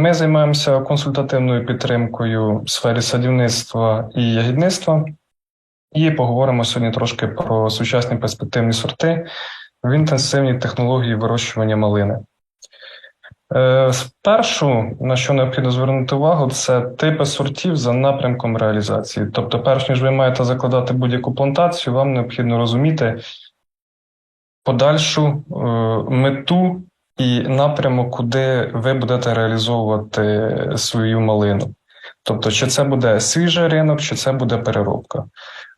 Ми займаємося консультативною підтримкою в сфері садівництва і ягідництва. І поговоримо сьогодні трошки про сучасні перспективні сорти в інтенсивній технології вирощування малини. Е, Спершу, на що необхідно звернути увагу, це типи сортів за напрямком реалізації. Тобто, перш ніж ви маєте закладати будь-яку плантацію, вам необхідно розуміти подальшу е, мету і напрямок, куди ви будете реалізовувати свою малину. Тобто, чи це буде свіжий ринок, чи це буде переробка.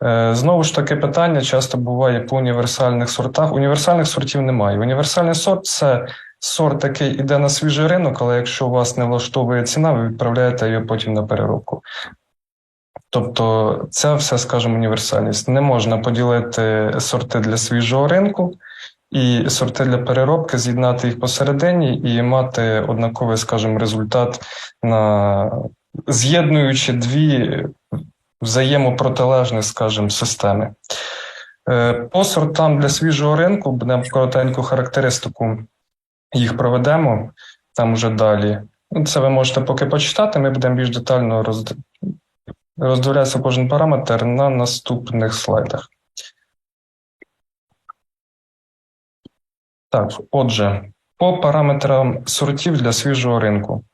Е, Знову ж таки, питання часто буває по універсальних сортах. Універсальних сортів немає. Універсальний сорт це сорт, який йде на свіжий ринок, але якщо у вас не влаштовує ціна, ви відправляєте його потім на переробку. Тобто, це все, скажімо, універсальність. Не можна поділити сорти для свіжого ринку і сорти для переробки, з'єднати їх посередині і мати однаковий, скажімо, результат на з'єднуючи дві взаємопротилежні, скажімо, системи. Е, По сортам для свіжого ринку будемо коротеньку характеристику їх проведемо там уже далі. Ну, Це ви можете поки почитати, ми будемо більш детально роз... роздивлятися кожен параметр на наступних слайдах. Так, отже, по параметрам сортів для свіжого ринку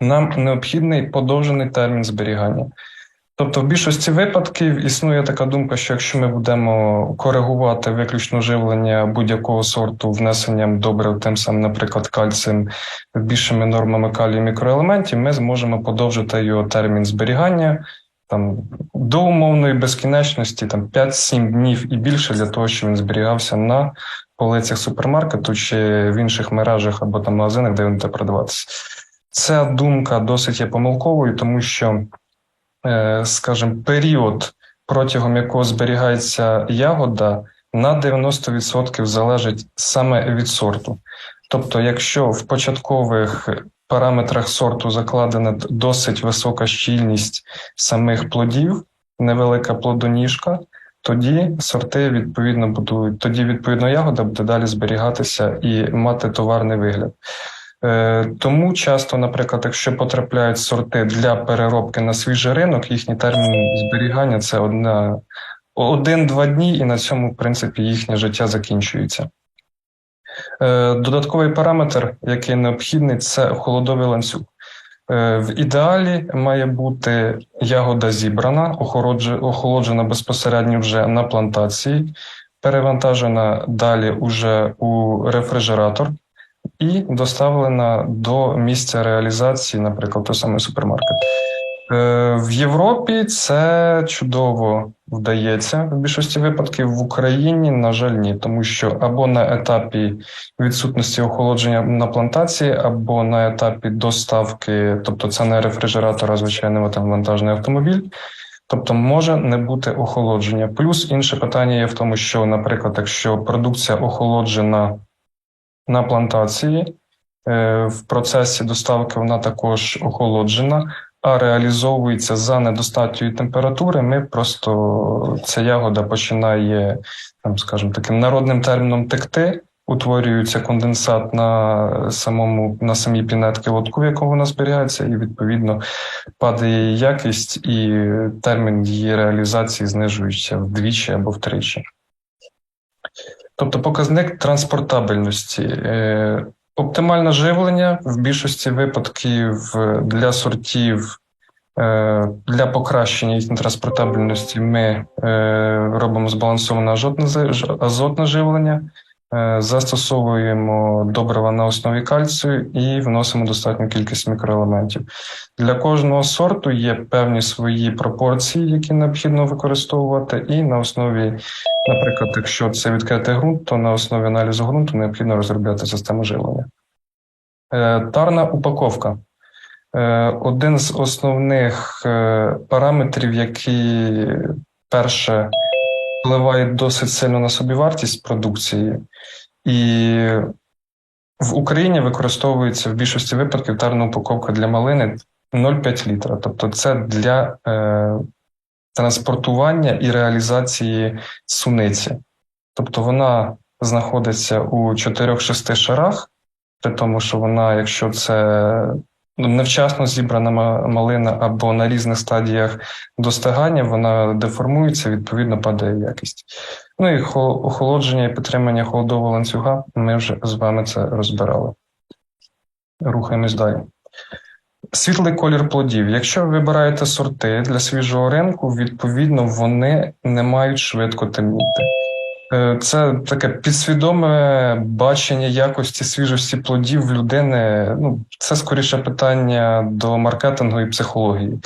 нам необхідний подовжений термін зберігання. Тобто, в більшості випадків існує така думка, що якщо ми будемо коригувати виключно живлення будь-якого сорту внесенням добрив, тим самим, наприклад, кальцієм більшими нормами калію мікроелементів, ми зможемо подовжити його термін зберігання там до умовної безкінечності, там 5-7 днів і більше для того, щоб він зберігався на полицях супермаркету чи в інших мережах або там магазинах, де він буде продаватися. Ця думка досить є помилковою, тому що, е, скажімо, період, протягом якого зберігається ягода, на 90% залежить саме від сорту. Тобто, якщо в початкових параметрах сорту закладена досить висока щільність самих плодів, невелика плодоніжка, тоді сорти відповідно будуть, тоді відповідно ягода буде далі зберігатися і мати товарний вигляд. Е, тому часто, наприклад, якщо потрапляють сорти для переробки на свіжий ринок, їхній термін зберігання це одна один-два дні, і на цьому, в принципі, їхнє життя закінчується. Е, додатковий параметр, який необхідний, це холодовий ланцюг. Е, в ідеалі має бути ягода зібрана, охолоджена безпосередньо вже на плантації, перевантажена далі уже у рефрижератор і доставлена до місця реалізації, наприклад, той самий супермаркет. Е, в Європі це чудово вдається в більшості випадків в Україні, на жаль, ні, тому що або на етапі відсутності охолодження на плантації, або на етапі доставки, тобто це не рефрижератор, а звичайно там вантажний автомобіль. Тобто може не бути охолодження. Плюс інше питання є в тому, що, наприклад, якщо продукція охолоджена на плантації, е, в процесі доставки вона також охолоджена а реалізовується за недостатньої температури, ми просто ця ягода починає, там, скажімо, таким народним терміном текти. Утворюється конденсат на самому на самій пінетки лотку, в якому вона зберігається, і відповідно падає її якість, і термін її реалізації знижується вдвічі або втричі. Тобто показник транспортабельності. Е, Оптимальне живлення в більшості випадків для сортів е, для покращення їхньої транспортабельності ми е, робимо збалансоване азотне живлення, е, застосовуємо добрива на основі кальцію і вносимо достатню кількість мікроелементів. Для кожного сорту є певні свої пропорції, які необхідно використовувати, і на основі, наприклад, якщо це відкритий ґрунт, то на основі аналізу ґрунту необхідно розробляти систему живлення. Е, тарна упаковка. Е, один з основних е, параметрів, які перше впливають досить сильно на собівартість продукції, і в Україні використовується в більшості випадків тарна упаковка для малини 0,5 літра. Тобто, це для е, транспортування і реалізації суниці. Тобто, вона знаходиться у 4-6 шарах при тому, що вона, якщо це невчасно зібрана малина або на різних стадіях достигання, вона деформується, відповідно падає якість. Ну і хо- охолодження і підтримання холодового ланцюга. Ми вже з вами це розбирали. Рухаємось далі. Світлий колір плодів. Якщо ви вибираєте сорти для свіжого ринку, відповідно вони не мають швидко темніти. Е, Це таке підсвідоме бачення якості свіжості плодів в людини. Ну, це скоріше питання до маркетингу і психології.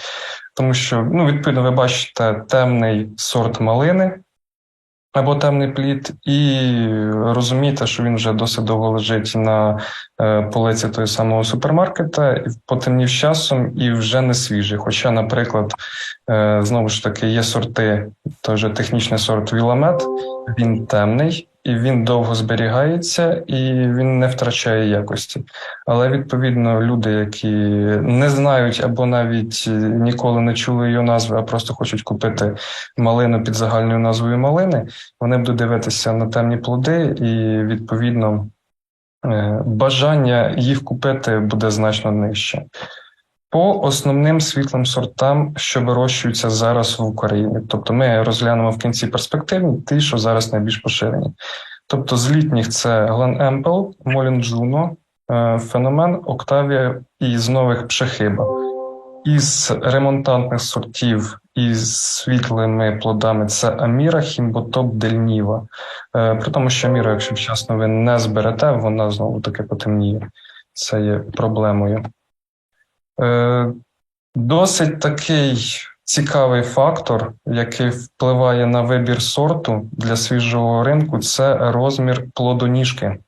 Тому що, ну, відповідно, ви бачите темний сорт малини або темний плід, і розумієте, що він вже досить довго лежить на е, полиці того самого супермаркета, потемнів часом і вже не свіжий. Хоча, наприклад, е, знову ж таки, є сорти, той же технічний сорт Віламет, він темний і він довго зберігається, і він не втрачає якості. Але відповідно люди, які не знають або навіть е, ніколи не чули його назви, а просто хочуть купити малину під загальною назвою малини, вони будуть дивитися на темні плоди, і відповідно е, бажання їх купити буде значно нижче. По основним світлим сортам, що вирощуються зараз в Україні, тобто ми розглянемо в кінці перспективні ті, що зараз найбільш поширені. Тобто з літніх це Глен Емпел, Молін Джуно, Феномен, Октавія і з нових Пшехиба. Із ремонтантних сортів із світлими плодами це Аміра, Хімботоп, Дельніва. При тому, що Аміра, якщо вчасно ви не зберете, вона знову таки потемніє. Це є проблемою. Е, Досить такий цікавий фактор, який впливає на вибір сорту для свіжого ринку, це розмір плодоніжки.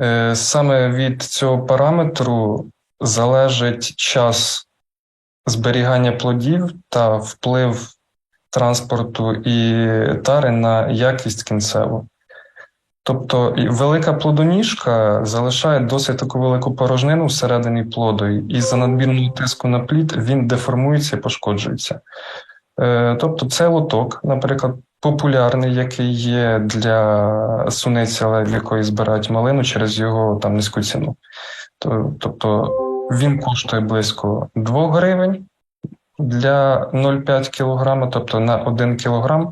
Е, Саме від цього параметру залежить час зберігання плодів та вплив транспорту і тари на якість кінцеву. Тобто велика плодоніжка залишає досить таку велику порожнину всередині плоду, і за надмірного тиску на плід він деформується і пошкоджується. Е, Тобто цей лоток, наприклад, популярний, який є для суниці, але в якої збирають малину через його там низьку ціну. Тобто він коштує близько 2 гривень для 0,5 кг, тобто на 1 кг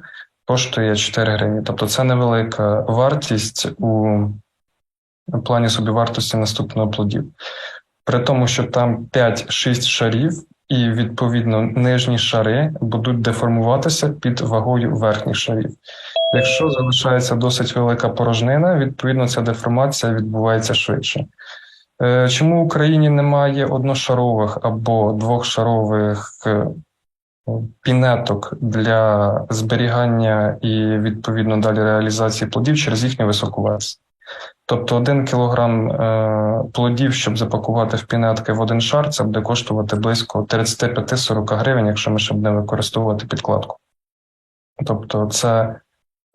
коштує 4 гривні. Тобто це невелика вартість у плані собівартості наступного плодів. При тому, що там 5-6 шарів, і відповідно нижні шари будуть деформуватися під вагою верхніх шарів. Якщо залишається досить велика порожнина, відповідно ця деформація відбувається швидше. Е, Чому в Україні немає одношарових або двохшарових е, пінеток для зберігання і відповідно далі реалізації плодів через їхню високу вартість? Тобто один кілограм е, плодів, щоб запакувати в пінетки в один шар, це буде коштувати близько 35-40 гривень, якщо ми ще будемо використовувати підкладку. Тобто це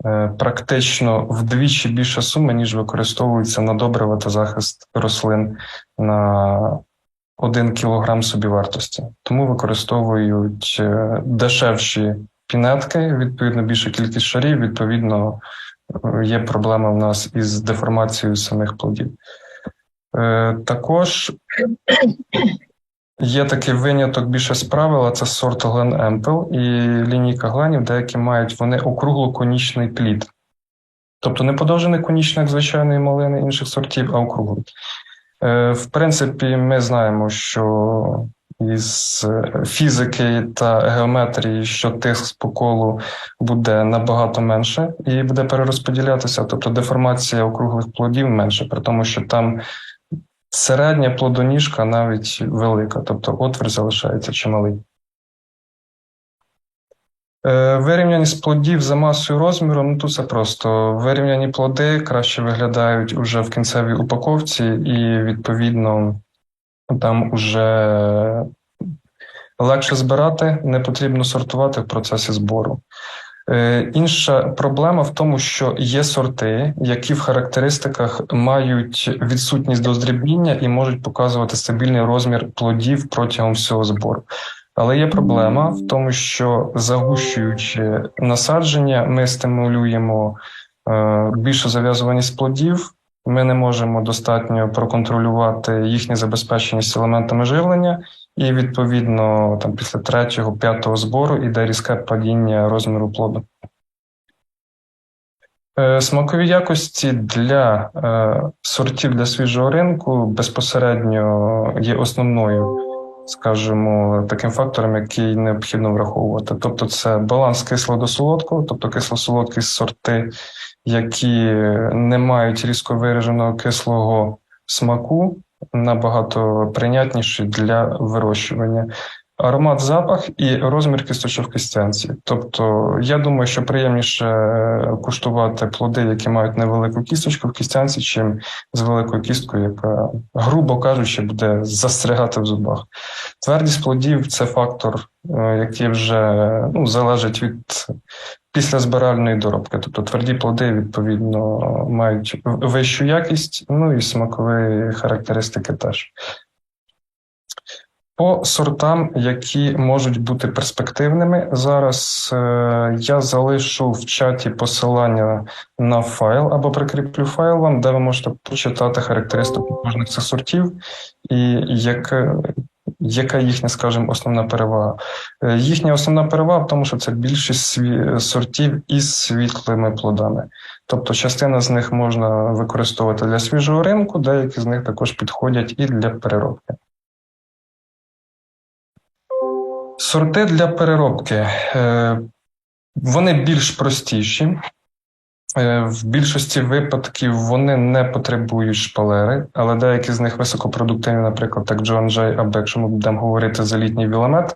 е, практично вдвічі більша сума, ніж використовується на добрива та захист рослин на 1 кілограм собівартості. Тому використовують е, дешевші пінетки, відповідно більша кількість шарів, відповідно е, є проблема в нас із деформацією самих плодів. Е, Також є такий виняток більше з правила, це сорт Глен Емпел і лінійка гленів, деякі мають вони округло-конічний плід. Тобто не подовжений конічник звичайної малини інших сортів, а округлий. Е, В принципі, ми знаємо, що із е, фізики та геометрії, що тиск по колу буде набагато менше і буде перерозподілятися, тобто деформація округлих плодів менше, при тому, що там середня плодоніжка навіть велика, тобто отвір залишається чималий. Е, Вирівняність плодів за масою і розміром, ну тут це просто вирівняні плоди краще виглядають уже в кінцевій упаковці, і відповідно там уже легше збирати, не потрібно сортувати в процесі збору. Е, Інша проблема в тому, що є сорти, які в характеристиках мають відсутність доздрібнення і можуть показувати стабільний розмір плодів протягом всього збору. Але є проблема в тому, що загущуючи насадження, ми стимулюємо е, більшу зав'язуваність плодів, ми не можемо достатньо проконтролювати їхню забезпеченість елементами живлення, і відповідно там після третього, п'ятого збору іде різке падіння розміру плоду. Е, Смакові якості для е, сортів для свіжого ринку безпосередньо є основною, скажімо, таким фактором, який необхідно враховувати. Тобто, це баланс кисло до солодкого, тобто кисло-солодкі сорти, які не мають різко вираженого кислого смаку, набагато прийнятніші для вирощування. Аромат, запах і розмір кісточок кістянці. Тобто, я думаю, що приємніше е, куштувати плоди, які мають невелику кісточку в кістянці, чим з великою кісткою, яка, грубо кажучи, буде застрягати в зубах. Твердість плодів це фактор, е, який вже ну, залежить від післязбиральної доробки. Тобто тверді плоди, відповідно, мають вищу якість, ну і смакові характеристики теж. По сортам, які можуть бути перспективними, зараз е, я залишу в чаті посилання на файл або прикріплю файл вам, де ви можете почитати характеристику кожних цих сортів і як, яка їхня, скажімо, основна перевага. Е, їхня основна перевага в тому, що це більшість сортів із світлими плодами. Тобто частина з них можна використовувати для свіжого ринку, деякі з них також підходять і для переробки. Сорти для переробки. Е, Вони більш простіші. Е, В більшості випадків вони не потребують шпалери, але деякі з них високопродуктивні, наприклад, так Джон Джей, або якщо ми будемо говорити за літній віламет,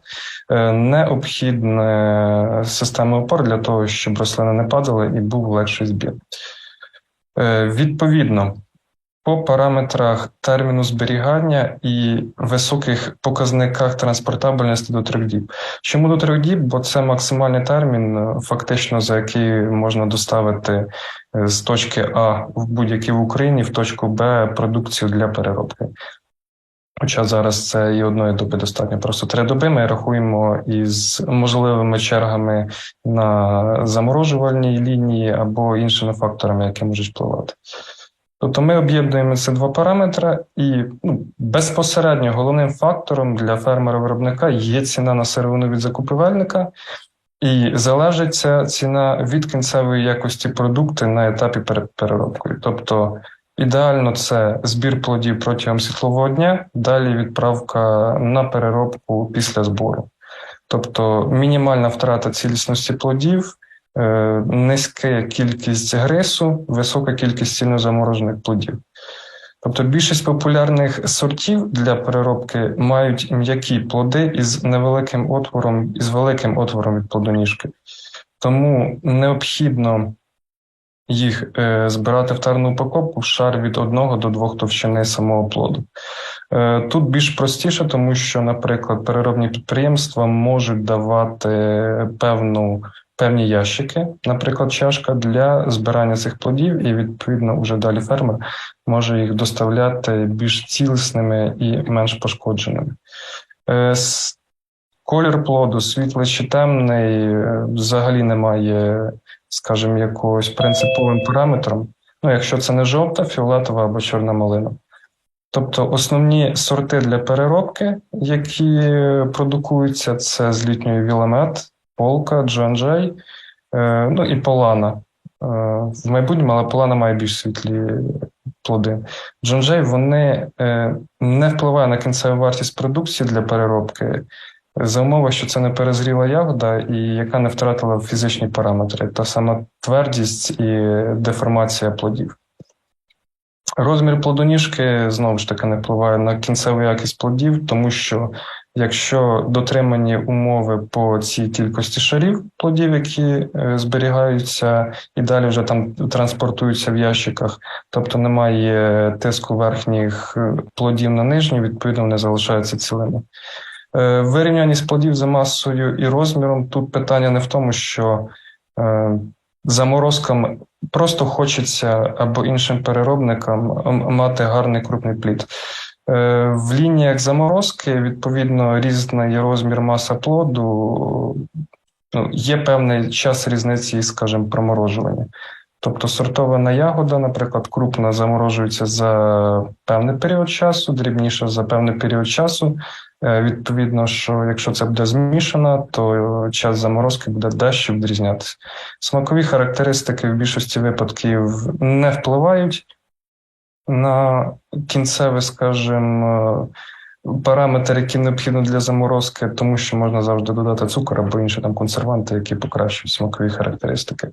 е, необхідна система опор для того, щоб рослини не падали і був легший збір. Відповідно, по параметрах терміну зберігання і високих показниках транспортабельності до трьох діб. Чому до трьох діб? Бо це максимальний термін, е, фактично, за який можна доставити е, з точки А в будь-якій в Україні в точку Б продукцію для переробки. Хоча зараз це і одної доби достатньо. Просто три доби ми рахуємо із можливими чергами на заморожувальній лінії або іншими факторами, які можуть впливати. Тобто ми об'єднуємо ці два параметри, і ну, безпосередньо головним фактором для фермера-виробника є ціна на сировину від закупівельника, і залежить ця ціна від кінцевої якості продукту на етапі перед переробкою. Тобто ідеально це збір плодів протягом світлового дня, далі відправка на переробку після збору. Тобто мінімальна втрата цілісності плодів. Е, низька кількість грису, висока кількість сильно заморожених плодів. Тобто більшість популярних сортів для переробки мають м'які плоди із невеликим отвором, із великим отвором від плодоніжки. Тому необхідно їх е, збирати в тарну упаковку в шар від 1 до 2 товщини самого плоду. Е, тут більш простіше, тому що, наприклад, переробні підприємства можуть давати певну певні ящики, наприклад, чашка для збирання цих плодів, і відповідно вже далі фермер може їх доставляти більш цілісними і менш пошкодженими. Е, колір плоду, світлий чи темний, е, взагалі немає, скажімо, якогось принциповим параметром. Ну, якщо це не жовта, фіолетова або чорна малина. Тобто основні сорти для переробки, які продукуються, це з літньої віламет, Полка, Джанджай, е, ну і Полана. Е, в майбутньому, але Полана має більш світлі плоди. Джанджей вони е, не впливають на кінцеву вартість продукції для переробки. За умови, що це не перезріла ягода, і яка не втратила фізичні параметри, та сама твердість і деформація плодів. Розмір плодоніжки знову ж таки не впливає на кінцеву якість плодів, тому що Якщо дотримані умови по цій кількості шарів плодів, які е, зберігаються і далі вже там транспортуються в ящиках, тобто немає тиску верхніх е, плодів на нижні, відповідно вони залишаються цілими. Е, Вирівняність плодів за масою і розміром тут питання не в тому, що заморозкам просто хочеться або іншим переробникам мати гарний крупний плід. Е, в лініях заморозки, відповідно, різний розмір маса плоду, ну, є певний час різниці, скажімо, проморожування. Тобто сортована ягода, наприклад, крупна заморожується за певний період часу, дрібніша за певний період часу. Е, Відповідно, що якщо це буде змішано, то час заморозки буде дещо відрізнятися. Смакові характеристики в більшості випадків не впливають на кінцевий, скажімо, параметр, який необхідно для заморозки, тому що можна завжди додати цукор або інші там консерванти, які покращують смакові характеристики.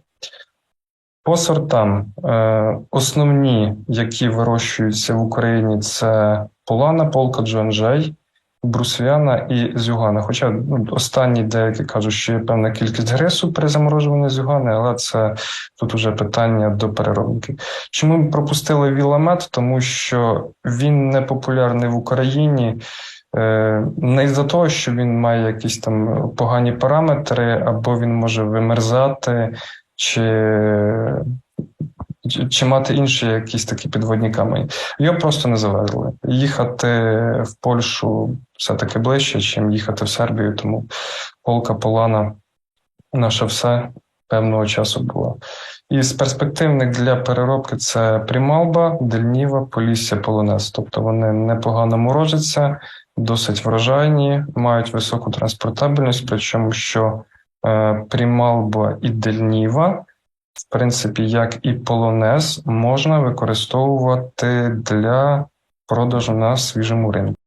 По сортам е, основні, які вирощуються в Україні, це полана, полка Джуанжей, брусвяна і зюгана. Хоча ну, останні деякі кажуть, що є певна кількість грису при заморожуванні зюгани, але це тут уже питання до переробки. Чому ми пропустили віламет? Тому що він не популярний в Україні. е, Не із-за того, що він має якісь там погані параметри, або він може вимерзати, чи, чи, мати інші якісь такі підводні камені. Його просто не завезли. Їхати в Польщу все-таки ближче, ніж їхати в Сербію, тому полка Полана наше все певного часу була. І з перспективних для переробки це Прималба, Дельніва, Полісся, Полонез. Тобто вони непогано морозяться, досить врожайні, мають високу транспортабельність, причому що Прималба і Дельніва, в принципі, як і полонез, можна використовувати для продажу на свіжому ринку.